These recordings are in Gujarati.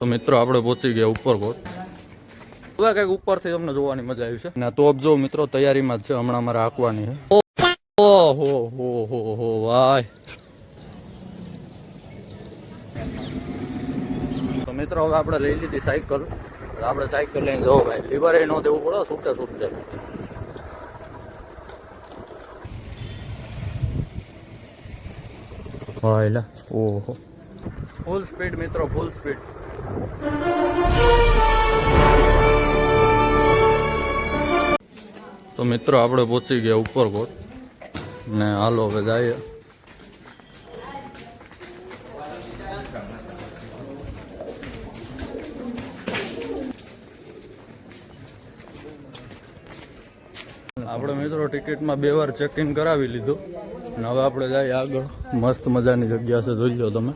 તો મિત્રો, આપણે પહોંચી ગયા ઉપરકોટ હવે કંઈક ઉપરથી તમને જોવાની મજા આવી છે. ના તોપ જો મિત્રો, તૈયારીમાં જ છે. હમણાં અમારે આંકવાની છે. ઓહો, હો હો હો ભાઈ તો મિત્રો, હવે આપણે લઈ લીધી સાયકલ. આપણે સાયકલ લઈને જવો ભાઈ. લીવર ન દેવું પડે, છૂટે છૂટે. ઓહો. ફૂલ સ્પીડ મિત્રો ફૂલ સ્પીડ તો મિત્રો, આપણે પહોંચી ગયા ઉપરકોટ. ને હાલો, હવે જઈએ. આપણે મિત્રો, ટિકિટમાં બે વાર ચેક ઇન કરાવી લીધું. અને હવે આપણે જઈએ આગળ. મસ્ત મજાની જગ્યા છે, જોઈ લો તમે.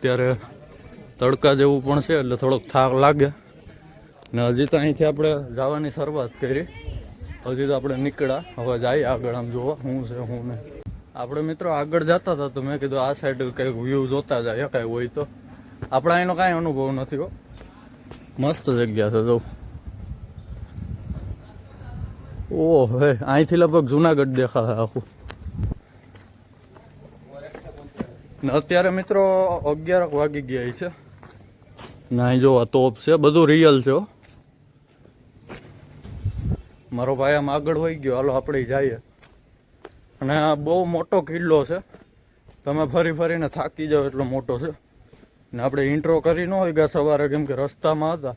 ત્યારે તડકા જેવું પણ છે, એટલે થોડોક થાક લાગે. ને હજી તો અહીંથી આપણે જવાની શરૂઆત કરી. હજી તો આપણે નીકળ્યા. હવે જઈએ આગળ આમ જોવા શું છે શું ને. આપણે મિત્રો આગળ જતા હતા તો મેં કીધું આ સાઈડ કંઈક વ્યૂ જોતા જાય, કાંઈ હોય તો. આપણા એનો કાંઈ અનુભવ નથી હો. મસ્ત જગ્યા છે, જો. ઓહ, હે, અહીંથી લગભગ જુનાગઢ દેખાશે આખું. ને અત્યારે મિત્રો અગિયાર વાગી ગયા છે. ને અહીં જો આ તોપ છે, બધું રિયલ છે. મારો ભાઈ આમ આગળ વહી ગયો, હાલો આપણે જઈએ. અને આ બહુ મોટો કિલ્લો છે. તમે ફરી ફરીને થાકી જાઓ એટલો મોટો છે. ને આપણે ઇન્ટ્રો કરી ન હોય ગયા સવારે, કેમ કે રસ્તામાં હતા.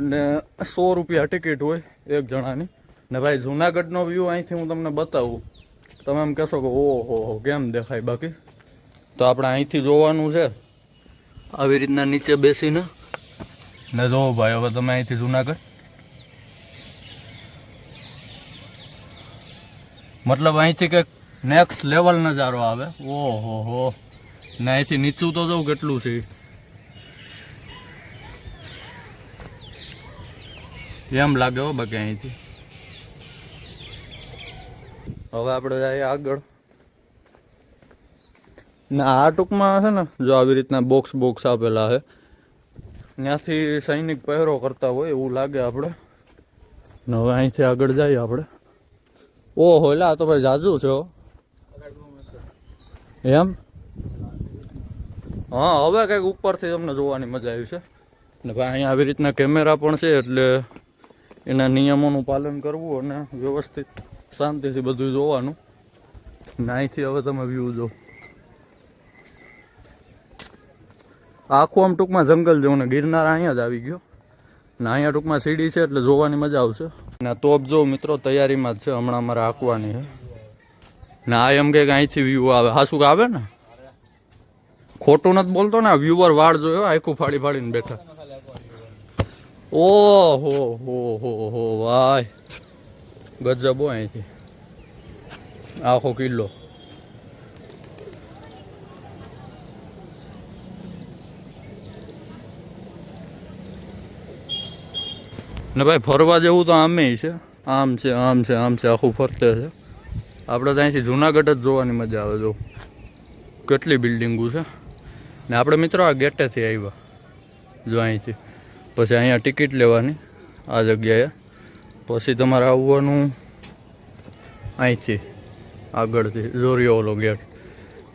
ને સો રૂપિયા ટિકિટ હોય એક જણાની. ને ભાઈ જુનાગઢનો વ્યૂ અહીંથી હું તમને બતાવું. તમે એમ કહેશો કે ઓહો, કેમ દેખાય બાકી? તો આપણે અહીંથી જોવાનું છે. આવી રીતના નીચે બેસીને? ને જોવો ભાઈ હવે તમે અહીંથી જુનાગઢ. મતલબ અહીંથી કંઈક નેક્સ્ટ લેવલ નજારો આવે. ઓહો હો. ને અહીંથી નીચું તો જવું કેટલું છે. એમ લાગે હો બાકી અહીંથી. હવે આપણે જઈએ આગળ. ને, આ ટૂંકમાં છે ને, જો આવી રીતના બોક્સ બોક્સ આપેલા છે. ત્યાંથી સૈનિક પહેરો કરતા હોય એવું લાગે આપણે ને હવે અહીંથી આગળ જઈએ આપણે ઓહો એટલે આ તો ભાઈ જાજુ છે. એમ? હા, હવે કંઈક ઉપરથી તમને જોવાની મજા આવી છે. ને ભાઈ, અહીંયા આવી રીતના કેમેરા પણ છે, એટલે એના નિયમોનું પાલન કરવું અને વ્યવસ્થિત શાંતિથી બધું જોવાનું. ને અહીંથી હવે તમે વ્યૂ જો આખું આમ ટૂંકમાં જંગલ જેવું ને ગિરનાર અહીંયા જ આવી ગયો. ને અહીંયા ટૂંકમાં સીડી છે એટલે જોવાની મજા આવશે. ને તોપ જો મિત્રો તૈયારીમાં જ છે, હમણાં અમારે આંકવાની છે. ને આ એમ કે અહીંથી વ્યૂ આવે. હાસું આવે ને? ખોટું નથી બોલતો ને વ્યુઅર વાળ જોયો, આખું ફાડી ફાડીને બેઠા. ઓ હો હો હો હો ભાઈ ગજબ અહીંથી. આખો કિલ્લો. ને ભાઈ ફરવા જેવું તો આમે છે. આમ છે આમ છે આમ છે, આખું ફરતે છે. આપણે તો અહીંથી જુનાગઢ જ જોવાની મજા આવે, જો. કેટલી બિલ્ડિંગો છે. ને આપણે મિત્રો આ ગેટેથી આવ્યા, જો અહીંથી. પછી અહીંયા ટિકિટ લેવાની, આ જગ્યાએ. પછી તમારે આવવાનું અહીંથી, આગળથી જોરિયો ઓલો ગેટ.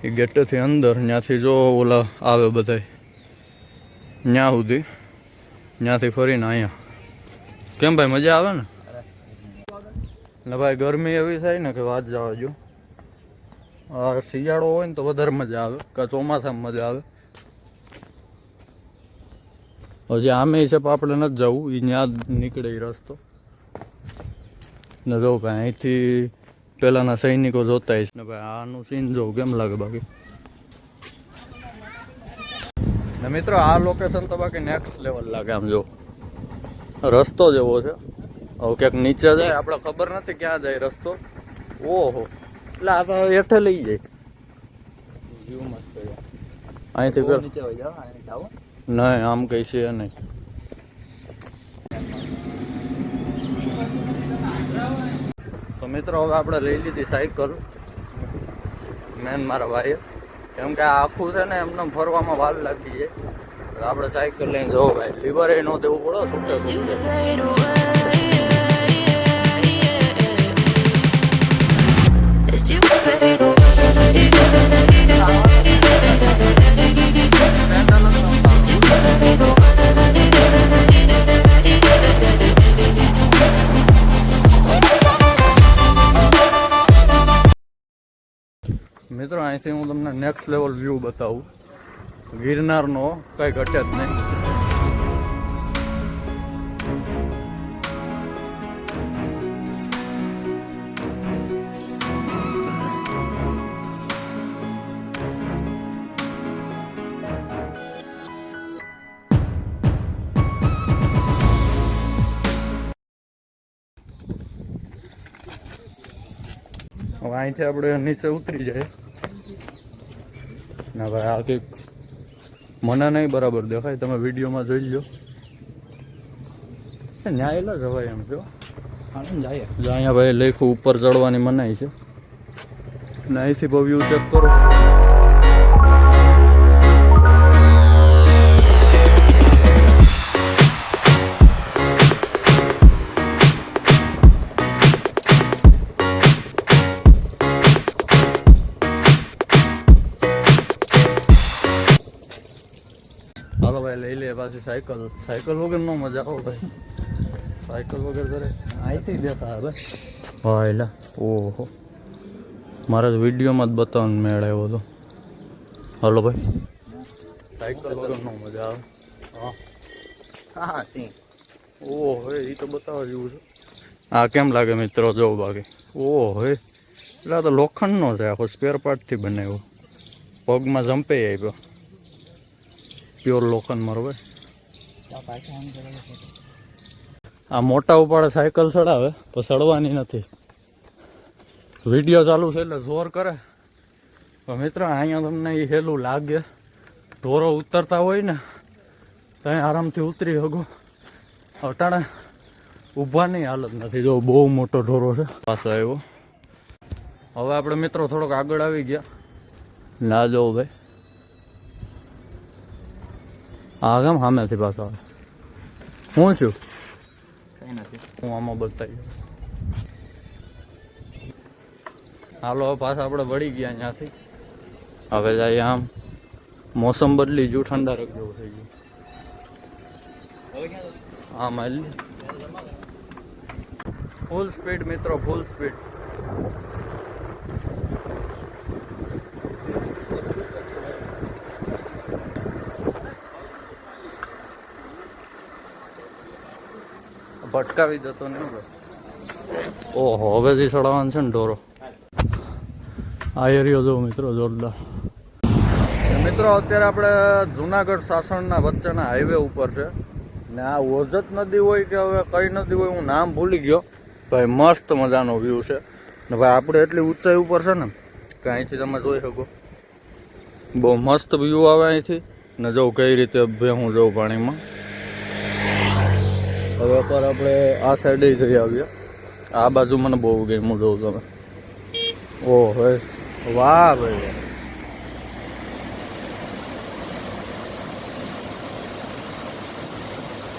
એ ગેટેથી અંદર, ત્યાંથી જો ઓલા આવે બધાય ત્યાં સુધી. ત્યાંથી ફરીને અહીંયા. કેમ ભાઈ, મજા આવે ને? ને ભાઈ, ગરમી એવી થાય ને કે વાત જવા જો શિયાળો હોય ને તો વધારે મજા આવે, કે ચોમાસામાં મજા આવે. હજી આમે છે આપણે નથી જવું એ ત્યાં નીકળે એ રસ્તો. ને જો ભાઈ, અહીંથી પહેલાંના સૈનિકો જોતા છે. ને ભાઈ, આનું સીન જોવું, કેમ લાગે બાકી? ને મિત્રો, આ લોકેશન તો બાકી નેક્સ્ટ લેવલ લાગે, આમ જો. રસ્તો જેવો છે. હવે ક્યાંક નીચે જાય આપણે ખબર નથી ક્યાં જાય રસ્તો. ઓહો એટલે આ તો હેઠે લઈ જાય. અહીંથી જાઓ નહીં આમ કઈ છે નહીં. તો મિત્રો હવે આપણે લઈ લીધી સાયકલ. મેન મારા ભાઈએ. કેમ કે આખું છે ને એમને ફરવામાં વાર લાગી જાય. આપણે સાયકલ લઈને જવો ભાઈ. લીવર એ ન દેવું પડે છૂટે. મિત્રો અહીંથી હું તમને નેક્સ્ટ લેવલ વ્યૂ બતાવું. ગિરનારનો કંઈ ઘટે જ નહીં. અહીંથી આપણે નીચે ઉતરી જાય ના ભાઈ આ કંઈક મને નહીં બરાબર દેખાય તમે વિડીયોમાં જોઈ લો ન્યાયેલા જવાય એમ જો. આનંદ જાય અહીંયા ભાઈ લેખું ઉપર ચડવાની મનાઈ છે. ને અહીંથી વ્યૂ ચેક કરો. હાલો ભાઈ લઈ લે પાછી સાયકલ. સાયકલ વગર નો મજા આવો ભાઈ. સાયકલ વગર કરે અહીંથી જતા હવે. હા એટલે ઓહો. મારે તો વિડીયોમાં જ બતાવવાનું મેળ આવ્યો હતો. હાલો ભાઈ. સાયકલ વગર નો મજા આવે. હા. હા સિંહ ઓહો એ તો બતાવવા જેવું છે. આ કેમ લાગે મિત્રો જો બાકી? ઓહો એટલે આ તો લોખંડનો છે આખો સ્પેર પાર્ટથી બનાવ્યો. પગમાં જંપે આવ્યો પ્યોર લોખંડ મારો ભાઈ. પાછા આમ કરે છે. આ મોટા ઉપાડે સાયકલ ચડાવે પણ ચડવાની નથી. વીડિયો ચાલુ છે એટલે જોર કરે. તો મિત્ર અહીંયા તમને એ હેલું લાગે. ઢોરો ઉતરતા હોય ને ત્યાં આરામથી ઉતરી શકો. અટાણે ઊભાની હાલત નથી. જો બહુ મોટો ઢોરો છે. પાછો આવ્યો. હવે આપણે મિત્રો થોડોક આગળ આવી ગયા. ના જવું ભાઈ. આ કેમ સામેથી પાછો આવે. હું છું? કઈ નથી. હું આમાં બતાવી હાલો પાછા આપણે વળી ગયા ત્યાંથી. હવે જાય આમ મોસમ બદલી ગયું ઠંડારક જેવું થઈ ગયું. હા માલ ફૂલ સ્પીડ મિત્રો ફૂલ સ્પીડ ભટકાવી જતો નહીં ઓહો હવેથી ચડાવવાનું છે ને ઢોરો? આ એરિયો જો મિત્રો જોરદાર. મિત્રો અત્યારે આપણે જુનાગઢ સાસણના વચ્ચેના હાઈવે ઉપર છે. ને આ ઓજત નદી હોય કે હવે કઈ નદી હોય હું નામ ભૂલી ગયો. ભાઈ મસ્ત મજાનો વ્યૂ છે. ને ભાઈ આપણે એટલી ઊંચાઈ ઉપર છે ને કે અહીંથી તમે જોઈ શકો. બહુ મસ્ત વ્યૂ આવે અહીંથી. ને જો કઈ રીતે હું જઉં પાણીમાં. હવે પર આપણે આ સાઈડે જઈ આવ્યા આ બાજુ મને બહુ ગમ્યું જોઉં તમે ઓહ વાહ ભાઈ.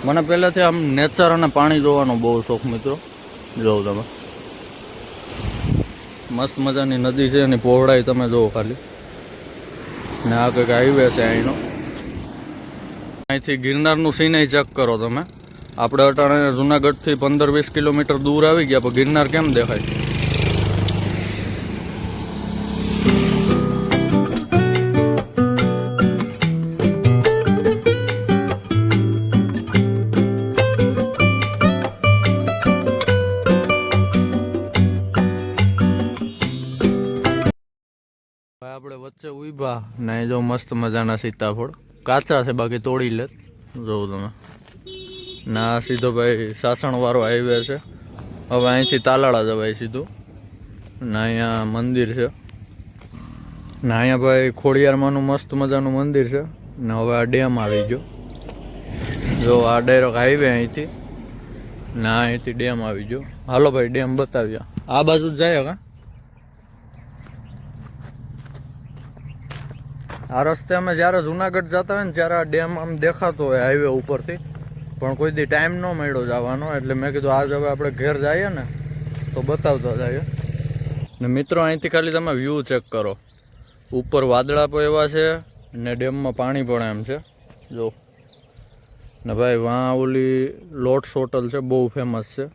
મને પહેલાંથી આમ નેચર અને પાણી જોવાનો બહુ શોખ મિત્રો. જોઉં તમે. મસ્ત મજાની નદી છે એની પહોળાઈ તમે જોવો ખાલી. ને આ કંઈક હાઈવે છે અહીંનો. અહીંથી ગિરનારનું સિનાઈ ચેક કરો તમે. આપણે અટાણે જુનાગઢથી પંદર વીસ કિલોમીટર દૂર આવી ગયા, પણ ગિરનાર કેમ દેખાય? આપણે વચ્ચે ઊભા ને જો મસ્ત મજાના સીતાફળ. કાચા છે, બાકી તોડી લે. જોઉં તમે. ના, સીધો ભાઈ સાસણવાળો હાઈવે છે. હવે અહીંથી તાલાળા જવાય સીધું. ના અહીંયા મંદિર છે. ને અહીંયા ભાઈ ખોડિયારમાંનું મસ્ત મજાનું મંદિર છે. ને હવે આ ડેમ આવી ગયો. જો આ ડાયરેક્ટ હાઈવે અહીંથી. ના અહીંથી ડેમ આવી ગયો. હાલો ભાઈ ડેમ બતાવ્યા આ બાજુ જ જાય હા આ રસ્તે અમે જ્યારે જુનાગઢ જતા હોય ને ત્યારે આ ડેમ આમ દેખાતો હોય હાઈવે ઉપરથી. પણ કોઈ દી ટાઈમ ન મળ્યો જવાનો, એટલે મેં કીધું આજ હવે આપણે ઘેર જઈએ ને, તો બતાવતા જઈએ. ને મિત્રો, અહીંથી ખાલી તમે વ્યૂ ચેક કરો. ઉપર વાદળા પણ એવા છે ને ડેમમાં પાણી પણ એમ છે. જો. ને ભાઈ, વાં ઓલી લોટ્સ હોટલ છે, બહુ ફેમસ છે.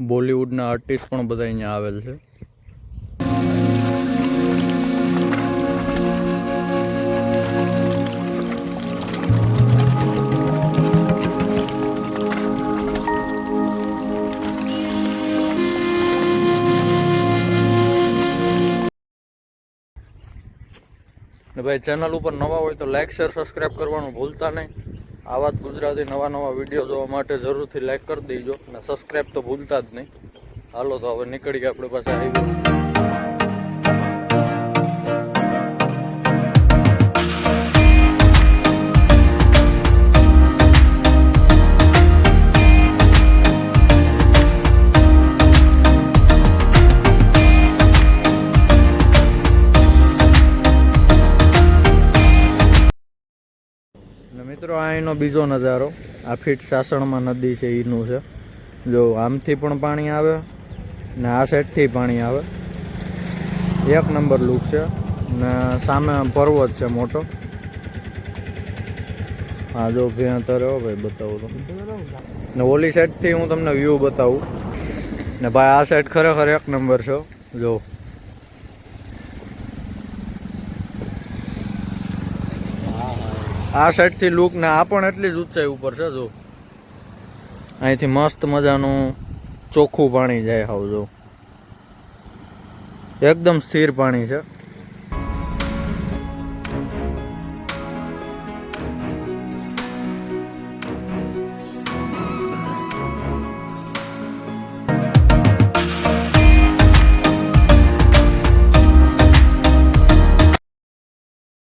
બોલિવૂડના આર્ટિસ્ટ પણ બધા અહીંયા આવેલ છે. ને ભાઈ ચેનલ ઉપર નવા હોય તો લાઇક શેર સબસ્ક્રાઈબ કરવાનું ભૂલતા નહીં. આવા જ ગુજરાતી નવા નવા વીડિયો જોવા માટે જરૂરથી લાઇક કરી દેજો અને સબસ્ક્રાઈબ તો ભૂલતા જ નહીં. હાલો તો હવે નીકળી ગયા આપણે પાસે આવી મિત્રો આ એનો બીજો નજારો. આ ફીટ સાસણમાં નદી છે એનું છે. જો આમથી પણ પાણી આવે ને આ સાઈડથી પાણી આવે. એક નંબર લૂક છે ને સામે પર્વત છે મોટો. હા જો ભેં અત્યારે હો ભાઈ, બતાવું તો. ને ઓલી સાઈડથી હું તમને વ્યૂ બતાવું. ને ભાઈ, આ સાઈડ ખરેખર એક નંબર છે જો. આ સાઈડથી લુક ને આ પણ એટલી જ ઊંચાઈ ઉપર છે, જો. અહીંથી મસ્ત મજાનું ચોખ્ખું પાણી જાય હાવ, જો. એકદમ સ્થિર પાણી છે.